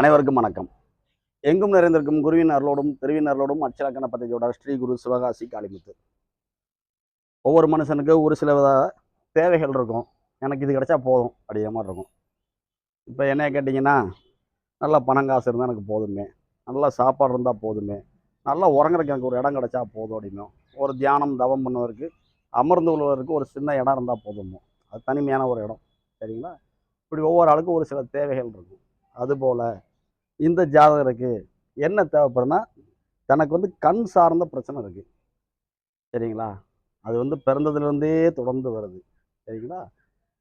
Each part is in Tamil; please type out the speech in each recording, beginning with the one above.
அனைவருக்கும் வணக்கம். எங்கும் நிறைந்திருக்கும் குருவின் அருளோடும் திருவின் அருளோடும் அச்சலக்கண பத்திரிகையோட ஸ்ரீ குரு சிவகாசி காளிமுத்து. ஒவ்வொரு மனுஷனுக்கு ஒரு சில வித தேவைகள் இருக்கும். எனக்கு இது கிடைச்சா போதும் அப்படிங்கிற மாதிரி இருக்கும். இப்போ என்னைய கேட்டிங்கன்னா நல்லா பணம் காசு இருந்தால் எனக்கு போதுமே. நல்லா சாப்பாடு இருந்தால் போதுமே. நல்லா உறங்குறதுக்கு எனக்கு ஒரு இடம் கிடைச்சா போதும் அப்படின்னும். ஒரு தியானம் தவம் பண்ணுவதற்கு அமர்ந்து கொள்வதற்கு ஒரு சின்ன இடம் இருந்தால் போதுமோ. அது தனிமையான ஒரு இடம். சரிங்களா? இப்படி ஒவ்வொரு ஆளுக்கும் ஒரு சில தேவைகள் இருக்கும். அதுபோல் இந்த ஜாதகருக்கு என்ன தேவைப்படுனா தனக்கு வந்து கண் சார்ந்த பிரச்சனை இருக்குது சரிங்களா? அது வந்து பிறந்ததுலேருந்தே தொடர்ந்து வருது. சரிங்களா?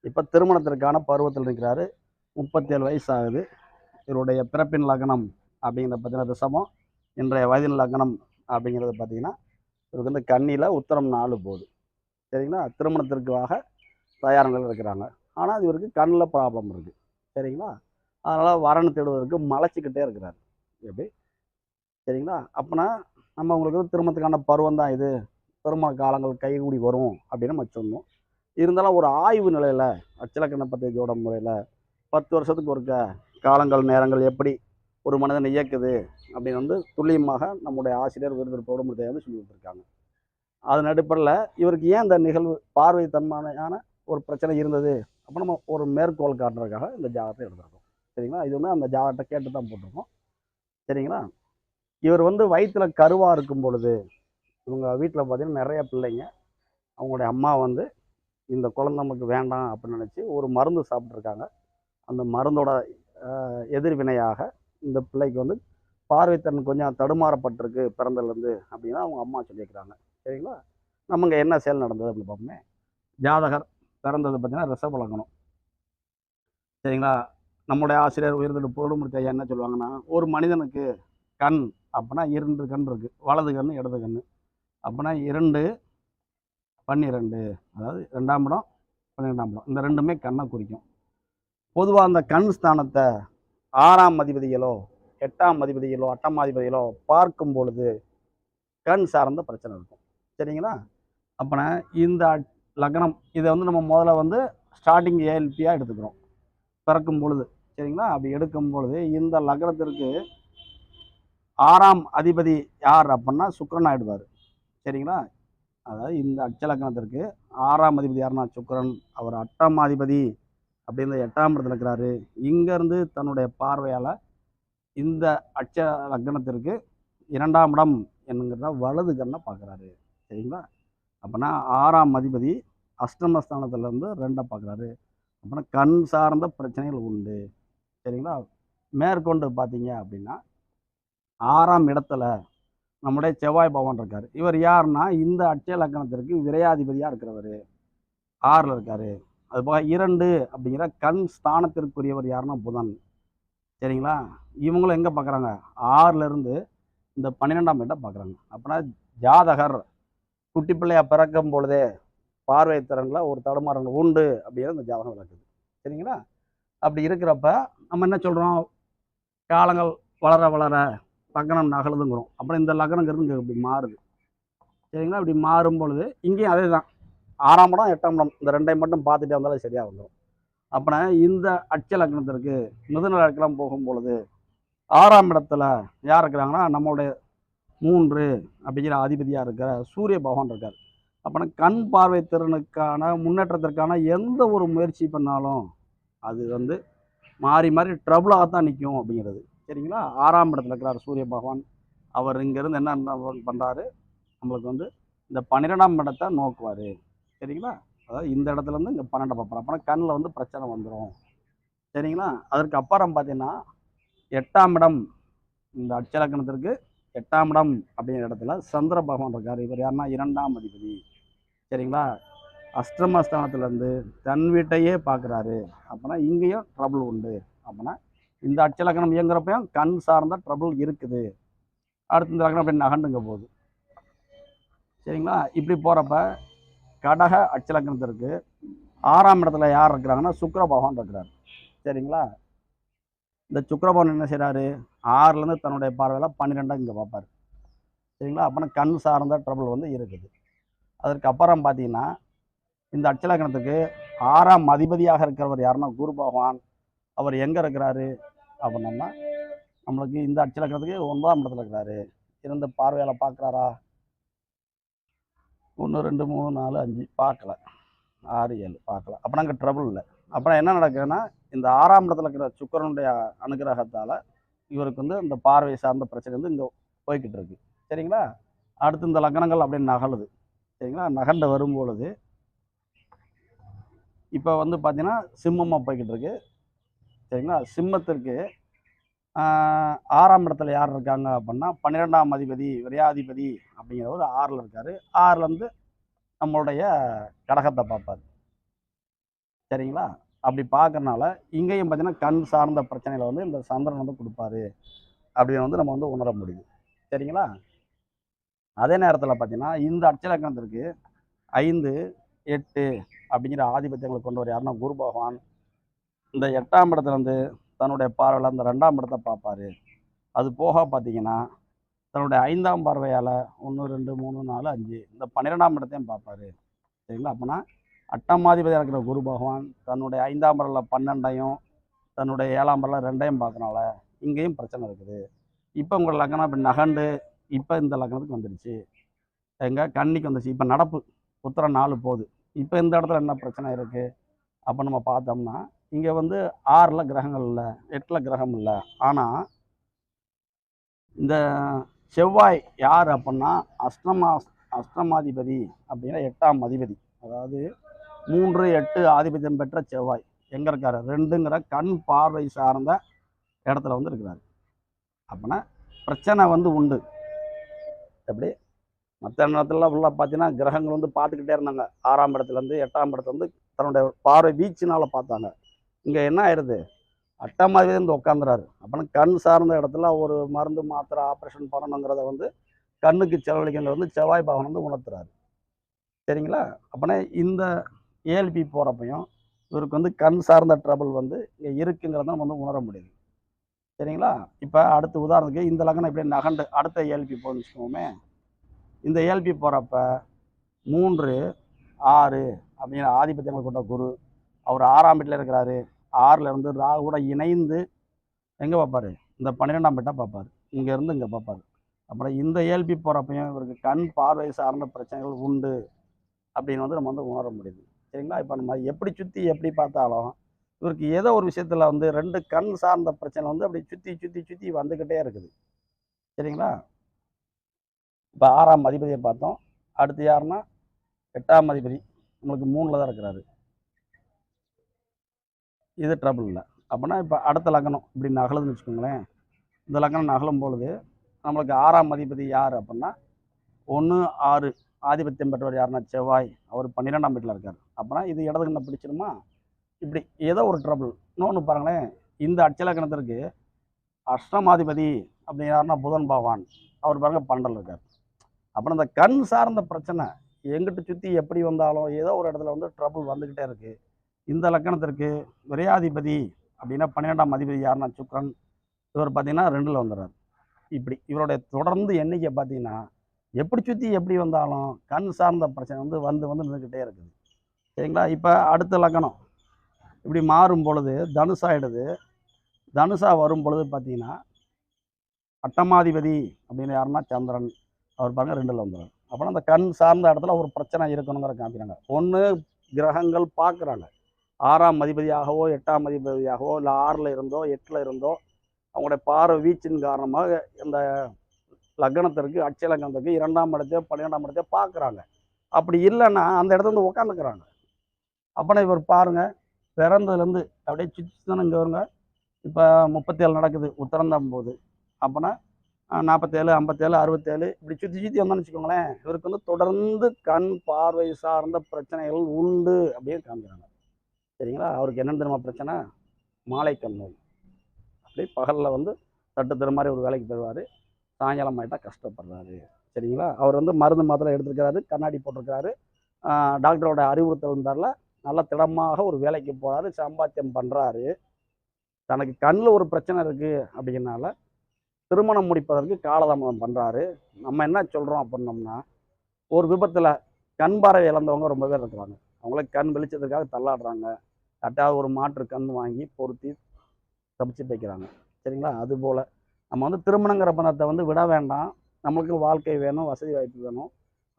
இப்போ திருமணத்திற்கான பருவத்தில் இருக்கிறாரு. முப்பத்தேழு வயசு ஆகுது இவருடைய பிறப்பின் லக்னம் அப்படிங்கிற பார்த்தீங்கன்னா ரிசமம் இன்றைய வயதின் லக்னம் அப்படிங்கிறது பார்த்தீங்கன்னா இவருக்கு வந்து கண்ணியில் உத்தரம் நாலு போகுது. சரிங்களா? திருமணத்திற்காக தயாரிகள் இருக்கிறாங்க. ஆனால் இவருக்கு கண்ணில் ப்ராப்ளம் இருக்குது சரிங்களா? அதனால் வரன் தேடுவதற்கு மலைச்சிக்கிட்டே இருக்கிறார். எப்படி? சரிங்களா? அப்போனா நம்ம உங்களுக்கு வந்து திருமணத்துக்கான பருவம் தான் இது. திருமண காலங்கள் கைகூடி வரும் அப்படின்னு நம்ம சொன்னோம். இருந்தாலும் ஒரு ஆய்வு நிலையில் அச்சலக்கண பத்திரிகையோட முறையில் பத்து வருஷத்துக்கு ஒருக்க காலங்கள் நேரங்கள் எப்படி ஒரு மனிதனை இயக்குது அப்படின்னு வந்து துல்லியமாக நம்முடைய ஆசிரியர் விருது பௌடமுத்தையை வந்து சொல்லி கொடுத்துருக்காங்க. அதன் அடிப்படையில் இவருக்கு ஏன் இந்த நிகழ்வு பார்வை தன்மையான ஒரு பிரச்சனை இருந்தது? அப்போ நம்ம ஒரு மேற்கோள் காட்டுறதுக்காக இந்த ஜாதகத்தை எடுத்திருக்கோம் சரிங்களா இது வந்து அந்த ஜாதகத்தை கேட்டு தான் போட்டிருக்கோம். சரிங்களா? இவர் வந்து வயிற்றில் கருவாக இருக்கும் பொழுது இவங்க வீட்டில் பார்த்தீங்கன்னா நிறைய பிள்ளைங்க அவங்களுடைய அம்மா வந்து இந்த குழந்தை நமக்கு வேண்டாம் அப்படின்னு நினச்சி ஒரு மருந்து சாப்பிட்ருக்காங்க அந்த மருந்தோட எதிர்வினையாக இந்த பிள்ளைக்கு வந்து பார்வைத்தன் கொஞ்சம் தடுமாறப்பட்டிருக்கு பிறந்ததுலேருந்து அப்படின்னா அவங்க அம்மா சொல்லியிருக்கிறாங்க. சரிங்களா? நமக்கு என்ன செயல் நடந்தது அப்படின்னு பார்ப்போமே ஜாதகர் பிறந்தது பார்த்தீங்கன்னா ரிஷபலங்கனம் சரிங்களா? நம்முடைய ஆசிரியர் உயர்ந்தது பொருளுமூர்த்தி ஐயா என்ன சொல்லுவாங்கன்னா ஒரு மனிதனுக்கு கண் அப்படின்னா இரண்டு கண் இருக்குது வலது கண் இடது கண் அப்படின்னா இரண்டு பன்னிரெண்டு அதாவது ரெண்டாம் இடம் பன்னிரெண்டாம் இடம். இந்த ரெண்டுமே கண்ணை குறிக்கும். பொதுவாக அந்த கண் ஸ்தானத்தை ஆறாம் அதிபதிகளோ எட்டாம் அதிபதிகளோ அட்டாம் அதிபதிகளோ பார்க்கும் பொழுது கண் சார்ந்த பிரச்சனை இருக்கும். சரிங்களா? அப்போனா இந்த லக்னம் இதை வந்து நம்ம முதல்ல வந்து ஸ்டார்டிங் ஏஎல்பியாக எடுத்துக்கிறோம். பிறக்கும் பொழுது. சரிங்களா? அப்படி எடுக்கும் பொழுது இந்த லக்னத்திற்கு ஆறாம் அதிபதி யார் அப்படின்னா சுக்ரன் ஆயிடுவார். சரிங்களா? அதாவது இந்த அச்சலக்னத்திற்கு ஆறாம் அதிபதி யாருன்னா சுக்கரன். அவர் அட்டாம் அதிபதி அப்படின்னு எட்டாம் இடத்துல இருக்கிறாரு. இங்கேருந்து தன்னுடைய பார்வையால் இந்த அட்ச லக்னத்திற்கு இரண்டாம் இடம் என்கிற வலது கண்ணை பார்க்குறாரு. சரிங்களா? அப்படின்னா ஆறாம் அதிபதி அஷ்டமஸ்தானத்துலேருந்து ரெண்டை பார்க்குறாரு. அப்படின்னா கண் சார்ந்த பிரச்சனைகள் உண்டு. சரிங்களா மேற்கொண்டு பார்த்தீங்க அப்படின்னா ஆறாம் இடத்துல நம்முடைய செவ்வாய் பவன் இருக்கார். இவர் யாருன்னா இந்த அட்சய லக்கணத்திற்கு விரையாதிபதியாக இருக்கிறவர். ஆறில் இருக்கார். அது போக இரண்டு அப்படிங்கிற கண் ஸ்தானத்திற்குரியவர் யாருன்னா புதன். சரிங்களா? இவங்களும் எங்கே பார்க்குறாங்க ஆறிலிருந்து இந்த பன்னிரெண்டாம் இடம் பார்க்குறாங்க அப்படின்னா ஜாதகர் குட்டி பிள்ளையா பிறக்கும் பொழுதே பார்வை திறனில் ஒரு தடுமாறங்கள் உண்டு அப்படிங்கிற இந்த ஜாதகம் விளக்குது சரிங்களா? அப்படி இருக்கிறப்ப நம்ம என்ன சொல்கிறோம் காலங்கள் வளர வளர லக்னம் நகலுதுங்கிறோம் அப்புறம் இந்த லக்னங்கிறது இங்கே இப்படி மாறுது. சரிங்களா? இப்படி மாறும் பொழுது இங்கேயும் அதே தான் ஆறாம் இடம் எட்டாம் இடம் இந்த ரெண்டையும் மட்டும் பார்த்துட்டே வந்தாலும் சரியாக வந்துடும் அப்படின்னா இந்த அட்ச லக்னத்திற்கு மிதுன லக்னம் போகும் பொழுது ஆறாம் இடத்துல யார் இருக்கிறாங்கன்னா நம்மளுடைய மூன்று அப்படிங்கிற அதிபதியாக இருக்கிற சூரிய பகவான் இருக்கார். அப்போனா கண் பார்வை திறனுக்கான முன்னேற்றத்திற்கான எந்த ஒரு முயற்சி பண்ணாலும் அது வந்து மாறி மாறி ட்ரபுளாக தான் நிற்கும் அப்படிங்கிறது. சரிங்களா? ஆறாம் இடத்துல இருக்கிறார் சூரிய பகவான். அவர் இங்கேருந்து என்ன பண்ணுறாரு நம்மளுக்கு வந்து இந்த பன்னிரெண்டாம் இடத்தை நோக்குவார். சரிங்களா? அதாவது இந்த இடத்துல இருந்து இங்கே பன்னெண்டு பார்ப்பார் அப்போனா கண்ணில் வந்து பிரச்சனை வந்துடும் சரிங்களா? அதற்கு அப்புறம் பார்த்தீங்கன்னா எட்டாம் இடம் இந்த அட்சலக்கணத்திற்கு எட்டாம் இடம் அப்படிங்கிற இடத்துல சந்திர பகவான் இருக்கார். இவர் யாருன்னா இரண்டாம் அதிபதி. சரிங்களா? அஷ்டமஸ்தானத்துலேருந்து தன் வீட்டையே பார்க்குறாரு. அப்போனா இங்கேயும் ட்ரபுள் உண்டு. அப்போனா இந்த அட்சலக்கணம் இயங்குறப்பையும் கண் சார்ந்த ட்ரபுள் இருக்குது. அடுத்து இந்த லக்கணம் அப்படி நகண்டுங்க போகுது. சரிங்களா? இப்படி போகிறப்ப கடக அட்சலக்கணத்திற்கு ஆறாம் இடத்துல யார் இருக்கிறாங்கன்னா சுக்கிர பகவான் இருக்கிறார். சரிங்களா? இந்த சுக்கரபவன் என்ன செய்கிறாரு ஆறுலேருந்து தன்னுடைய பார்வையில் பன்னிரெண்டாக இங்கே பார்ப்பார். சரிங்களா? அப்போனா கண் சார்ந்த ட்ரபுள் வந்து இருக்குது. அதற்கு அப்புறம் பார்த்தீங்கன்னா இந்த அட்சலக்கணத்துக்கு ஆறாம் அதிபதியாக இருக்கிறவர் யாருன்னா குரு பகவான். அவர் எங்கே இருக்கிறாரு அப்படின்னோம்னா நம்மளுக்கு இந்த அச்சலக்கணத்துக்கு ஒன்பதாம் இடத்துல இருக்கிறாரு. இருந்து பார்வையால் பார்க்குறாரா? ஒன்று ரெண்டு மூணு நாலு அஞ்சு. பார்க்கல. ஆறு ஏழு. பார்க்கல. அப்போ அங்கே ட்ரபுள் இல்லை. அப்புறம் என்ன நடக்குதுன்னா இந்த ஆறாம் இடத்துல இருக்கிற சுக்கிரனுடைய அனுகிரகத்தால் இவருக்கு வந்து இந்த பார்வை சார்ந்த பிரச்சனை வந்து இங்கே போய்கிட்டு இருக்கு. சரிங்களா? அடுத்து இந்த லக்னங்கள் அப்படியே நகலுது. சரிங்களா? நகண்ட வரும்பொழுது இப்போ வந்து பார்த்தீங்கன்னா சிம்மமாக போய்கிட்டு இருக்கு சரிங்களா? சிம்மத்திற்கு ஆறாம் இடத்துல யார் இருக்காங்க அப்படின்னா பன்னிரெண்டாம் அதிபதி விரையாதிபதி அப்படிங்கிறவர் ஆறில் இருக்கார். ஆறுலேருந்து நம்மளுடைய கடகத்தை பார்ப்பார். சரிங்களா? அப்படி பார்க்கறனால இங்கேயும் பார்த்தீங்கன்னா கண் சார்ந்த பிரச்சனையில் வந்து இந்த சந்திரன் வந்து கொடுப்பாரு அப்படின்னு வந்து நம்ம வந்து உணர முடியுது சரிங்களா? அதே நேரத்தில் பார்த்தீங்கன்னா இந்த அட்சலக்கணத்திற்கு ஐந்து எட்டு அப்படிங்கிற ஆதிபத்தியங்களை கொண்டவர் யாருன்னா குரு பகவான். இந்த எட்டாம் இடத்துல வந்து தன்னுடைய பார்வையில் அந்த ரெண்டாம் இடத்தை பார்ப்பாரு. அது போக பார்த்தீங்கன்னா தன்னுடைய ஐந்தாம் பார்வையால் ஒன்று ரெண்டு மூணு நாலு அஞ்சு இந்த பன்னிரெண்டாம் இடத்தையும் பார்ப்பாரு. சரிங்களா? அப்போனா அட்டமாதிபதியாக இருக்கிற குரு பகவான் தன்னுடைய ஐந்தாம் பரலில் பன்னெண்டையும் தன்னுடைய ஏழாம் பரலில் ரெண்டையும் பார்க்கறனால இங்கேயும் பிரச்சனை இருக்குது. இப்போ உங்கள் லக்னம் இப்படி நகண்டு இப்போ இந்த லக்னத்துக்கு வந்துடுச்சு எங்கே கன்னிக்கு வந்துச்சு இப்போ நடப்பு உத்தரம் நாலு போகுது. இப்போ இந்த இடத்துல என்ன பிரச்சனை இருக்குது அப்போ நம்ம பார்த்தோம்னா இங்கே வந்து ஆறில் கிரகங்கள் இல்லை எட்டில் கிரகம் இல்லை. ஆனால் இந்த செவ்வாய் யார் அப்படின்னா அஷ்டமா அஷ்டமாதிபதி அப்படின்னா எட்டாம் அதிபதி. அதாவது மூன்று எட்டு ஆதிபத்தியம் பெற்ற செவ்வாய். எங்கே இருக்கார்? ரெண்டுங்கிற கண் பார்வை சார்ந்த இடத்துல வந்து இருக்கிறார். அப்படின்னா பிரச்சனை வந்து உண்டு. எப்படி? மற்ற நேரத்துலலாம் ஃபுல்லாக பார்த்தீங்கன்னா கிரகங்கள் வந்து பார்த்துக்கிட்டே இருந்தாங்க. ஆறாம் இடத்துலேருந்து எட்டாம் இடத்துல வந்து தன்னுடைய பார்வை வீச்சினால் பார்த்தாங்க. இங்கே என்ன ஆயிடுது மாதிரி வந்து உட்காந்துறாரு அப்படின்னா கண் சார்ந்த இடத்துல ஒரு மருந்து மாத்திரை ஆப்ரேஷன் பண்ணணுங்கிறத வந்து கண்ணுக்கு செலவழிக்கிறது வந்து செவ்வாய் பகவான் வந்து உணர்த்துறாரு. சரிங்களா? அப்போனா இந்த ஏஎல்பி போகிறப்பையும் இவருக்கு வந்து கண் சார்ந்த ட்ரபிள் வந்து இங்கே இருக்குங்கிறத நம்ம வந்து உணர முடியுது. சரிங்களா? இப்போ அடுத்த உதாரணத்துக்கு இந்த லக்னம் இப்படி நகண்டு அடுத்த ஏஎல்பி போகணுன்னு வச்சுக்கோமே. இந்த ஏஎல்பி போகிறப்ப மூன்று ஆறு அப்படிங்கிற ஆதிபத்தியங்கள் கொண்ட குரு. அவர் ஆறாம் வீட்டில் இருக்கிறாரு. ஆறில் இருந்து ராகுவோட இணைந்து எங்கே பார்ப்பாரு? இந்த பன்னிரெண்டாம் வீட்டை பார்ப்பாரு. இங்கேருந்து இங்கே பார்ப்பாரு. அப்புறம் இந்த ஏஎல்பி போகிறப்பையும் இவருக்கு கண் பார்வை சார்ந்த பிரச்சனைகள் உண்டு அப்படின்னு வந்து நம்ம வந்து உணர முடியுது. சரிங்களா? இப்போ நம்ம எப்படி சுற்றி எப்படி பார்த்தாலும் இவருக்கு ஏதோ ஒரு விஷயத்தில் வந்து ரெண்டு கண் சார்ந்த பிரச்சனை வந்து அப்படி சுற்றி சுற்றி சுற்றி வந்துக்கிட்டே இருக்குது. சரிங்களா? இப்போ ஆறாம் அதிபதியை பார்த்தோம். அடுத்து யாருன்னா எட்டாம் அதிபதி. நம்மளுக்கு மூணில் தான் இருக்கிறாரு. இது ட்ரபிள் இல்லை. அப்படின்னா இப்போ அடுத்த லக்னம் இப்படி நகலுதுன்னு வச்சுக்கோங்களேன். இந்த லக்னம் நகலும் பொழுது நம்மளுக்கு ஆறாம் அதிபதி யார் அப்படின்னா ஒன்று ஆறு ஆதிபத்தியம் பெற்றவர் யாருன்னா செவ்வாய். அவர் பன்னிரெண்டாம் வீட்டில் இருக்கார். அப்படின்னா இது இடதுக்கு பிடிச்சிருமா? இப்படி ஏதோ ஒரு ட்ரபிள் இன்னொன்று பாருங்களேன். இந்த அச்சலக்கணத்திற்கு அஷ்டமாதிபதி அப்படின்னு யாருன்னா புதன் பகவான். அவர் பாருங்க பன்னெண்டில் இருக்கார். அப்புறம் இந்த கண் சார்ந்த பிரச்சனை எங்கிட்ட சுற்றி எப்படி வந்தாலும் ஏதோ ஒரு இடத்துல வந்து ட்ரபுள் வந்துக்கிட்டே இருக்குது இந்த லக்கணத்திற்கு விரையாதிபதி அப்படின்னா பன்னிரெண்டாம் அதிபதி யாருன்னா? சுக்ரன். இவர் பார்த்தீங்கன்னா ரெண்டில் வந்துடுறார் இப்படி இவருடைய தொடர்ந்து எண்ணிக்கை பார்த்தீங்கன்னா எப்படி சுற்றி எப்படி வந்தாலும் கண் சார்ந்த பிரச்சனை வந்து வந்து வந்து நின்றுக்கிட்டே இருக்குது. சரிங்களா? இப்போ அடுத்த லக்கணம். இப்படி மாறும் பொழுது தனுஷாயிடுது தனுசா வரும் பொழுது பார்த்தீங்கன்னா அட்டமாதிபதி அப்படின்னு யாருன்னா? சந்திரன். அவர் பாருங்க ரெண்டில் வந்துடும் அப்போனா அந்த கண் சார்ந்த இடத்துல ஒரு பிரச்சனை இருக்கணுங்கிற காமிக்கிறாங்க. ஒன்று கிரகங்கள் பார்க்குறாங்க ஆறாம் அதிபதியாகவோ எட்டாம் அதிபதியாகவோ இல்லை ஆறில் இருந்தோ எட்டில் இருந்தோ அவங்களுடைய பார்வை வீச்சின் காரணமாக இந்த லக்னத்திற்கு அட்சய இரண்டாம் இடத்தையோ பன்னிரெண்டாம் இடத்தையோ பார்க்குறாங்க அப்படி இல்லைன்னா அந்த இடத்துல வந்து உட்காந்துக்கிறாங்க அப்போனா இவர் பாருங்கள் பிறந்ததுலேருந்து அப்படியே சுற்றி தானே இங்கே வருங்க. இப்போ முப்பத்தேழு நடக்குது உத்தரந்தாம் போது அப்போனா நாற்பத்தேழு ஐம்பத்தேழு அறுபத்தேழு இப்படி சுற்றி சுற்றி வந்தோம்னு வச்சுக்கோங்களேன் இவருக்கு வந்து தொடர்ந்து கண் பார்வை சார்ந்த பிரச்சனைகள் உண்டு அப்படின்னு காமிக்கிறாங்க. சரிங்களா? அவருக்கு என்னென்னு தெரியுமா பிரச்சனை? மாலை கண் நோய் பகலில் வந்து தட்டு தர மாதிரி ஒரு வேலைக்கு போயிடுவார். சாயங்காலம் ஆகிட்டா கஷ்டப்படுறாரு. சரிங்களா? அவர் வந்து மருந்து மாத்திரை எடுத்துருக்கிறாரு கண்ணாடி போட்டிருக்கிறாரு. டாக்டரோட அறிவுறுத்தல் இருந்தாரில் நல்ல திடமாக ஒரு வேலைக்கு போகிறாரு சம்பாத்தியம் பண்ணுறாரு தனக்கு கண்ணில் ஒரு பிரச்சனை இருக்குது அப்படிங்கிறனால திருமணம் முடிப்பதற்கு காலதாமதம் பண்ணுறாரு நம்ம என்ன சொல்கிறோம் அப்படின்னோம்னா ஒரு விபத்தில் கண் பார்வை இழந்தவங்க ரொம்ப பேர் இருக்கிறாங்க. அவங்கள கண் வெளிச்சத்துக்காக தள்ளாடுறாங்க. கரெக்டாக ஒரு மாற்று கண் வாங்கி பொருத்தி தப்பிச்சு வைக்கிறாங்க சரிங்களா? அதுபோல் நம்ம வந்து திருமணங்கிற பணத்தை வந்து விட வேண்டாம். நம்மளுக்கு வாழ்க்கை வேணும் வசதி வாய்ப்பு வேணும்.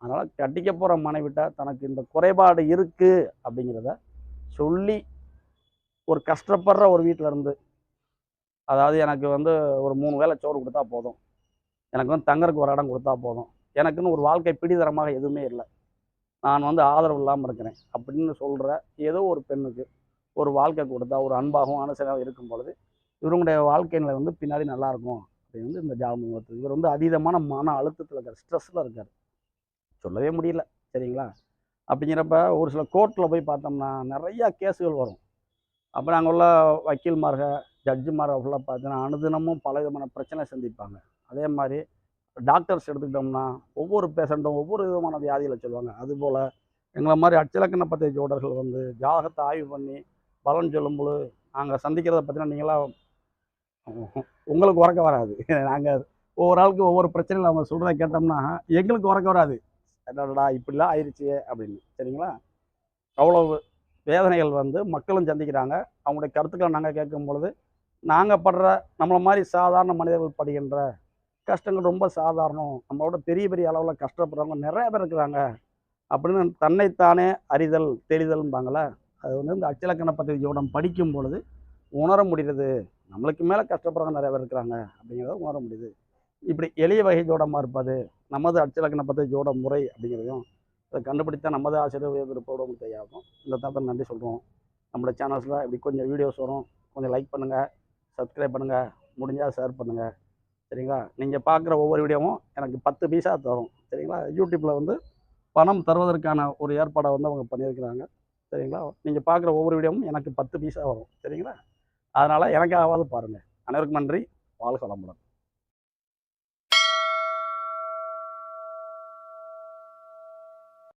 அதனால் கட்டிக்க போகிற மனைவிட்ட தனக்கு இந்த குறைபாடு இருக்குது அப்படிங்கிறத சொல்லி ஒரு கஷ்டப்படுற ஒரு வீட்டில் இருந்து அதாவது எனக்கு வந்து ஒரு மூணு வேளை சோறு கொடுத்தா போதும். எனக்கு வந்து தங்கறதுக்கு ஒரு இடம் கொடுத்தா போதும். எனக்குன்னு ஒரு வாழ்க்கை பிடிதரமாக எதுவுமே இல்லை. நான் வந்து ஆதரவு இல்லாமல் இருக்கிறேன். அப்படின்னு சொல்கிற ஏதோ ஒரு பெண்ணுக்கு ஒரு வாழ்க்கை கொடுத்தா ஒரு அன்பாகவும் அனுசரியாகவும் இருக்கும் பொழுது இவருடைய வாழ்க்கை நிலை வந்து பின்னாடி நல்லாயிருக்கும் அப்படின்னு வந்து இந்த ஜாமீன் ஒருத்தர் இவர் வந்து அதீதமான மன அழுத்தத்தில் இருக்கார். ஸ்ட்ரெஸ்ஸில் இருக்கார். சொல்லவே முடியல. சரிங்களா? அப்படிங்கிறப்ப ஒரு சில கோர்ட்டில் போய் பார்த்தோம்னா நிறையா கேஸுகள் வரும். அப்போ நாங்கள் உள்ள வக்கீல்மார்கள் ஜட்ஜுமாரை ஃபுல்லாக பார்த்தீங்கன்னா அனுதினமும் பல விதமான பிரச்சனை சந்திப்பாங்க. அதே மாதிரி டாக்டர்ஸ் எடுத்துக்கிட்டோம்னா ஒவ்வொரு பேஷண்ட்டும் ஒவ்வொரு விதமான வியாதிகளை சொல்லுவாங்க. அதுபோல் எங்களை மாதிரி அச்சலக்கண பத்திய ஜோடர்கள் வந்து ஜாதகத்தை ஆய்வு பண்ணி பலன் சொல்லும்போது நாங்கள் சந்திக்கிறத பார்த்தீங்கன்னா நீங்களாம் உங்களுக்கு உறக்க வராது. நாங்கள் ஒவ்வொரு ஆளுக்கு ஒவ்வொரு பிரச்சனையில் அவங்க சொல்கிறத கேட்டோம்னா எங்களுக்கு உறக்க வராது. என்னடா இப்படிலாம் ஆயிடுச்சு அப்படின்னு. சரிங்களா? அவ்வளோ வேதனைகள் வந்து மக்களும் சந்திக்கிறாங்க. அவங்களுடைய கருத்துக்களை நாங்கள் கேட்கும் பொழுது நாங்கள் படுற நம்மளை மாதிரி சாதாரண மனிதர்கள் படுகின்ற கஷ்டங்கள் ரொம்ப சாதாரணம். நம்மளோட பெரிய பெரிய அளவில் கஷ்டப்படுறவங்க நிறைய பேர் இருக்கிறாங்க. அப்படின்னு தன்னைத்தானே அறிதல் தெளிதல்ம்பாங்களே அது வந்து இந்த அச்சலக்கண பத்திரிகை படிக்கும் பொழுது உணர முடியுது நம்மளுக்கு மேலே கஷ்டப்படுறவங்க நிறைய பேர் இருக்கிறாங்க அப்படிங்கிறத உணர முடியுது. இப்படி எளிய வகை ஜோடமாக இருப்பது நமது அச்சலக்கண பத்திரிகையோட முறை அப்படிங்கிறதையும் அதை கண்டுபிடித்தா நமது ஆசிரியர் விருப்போட தேவையாகும் இந்த தப்பை நன்றி சொல்கிறோம் நம்மளோட சேனல்ஸில் இப்படி கொஞ்சம் வீடியோஸ் வரும். கொஞ்சம் லைக் பண்ணுங்கள் சப்ஸ்கிரைப் பண்ணுங்கள் முடிஞ்சால் ஷேர் பண்ணுங்கள் சரிங்களா? நீங்கள் பார்க்குற ஒவ்வொரு வீடியோவும் எனக்கு பத்து பைசா தரும். சரிங்களா? யூடியூப்பில் வந்து பணம் தருவதற்கான ஒரு ஏற்பாடை வந்து அவங்க பண்ணியிருக்கிறாங்க. சரிங்களா? நீங்கள் பார்க்குற ஒவ்வொரு வீடியோவும் எனக்கு பத்து பைசா வரும். சரிங்களா? அதனால் எனக்காவது பாருங்கள் அனைவருக்கும் நன்றி. வாழ்க வளமுடன்.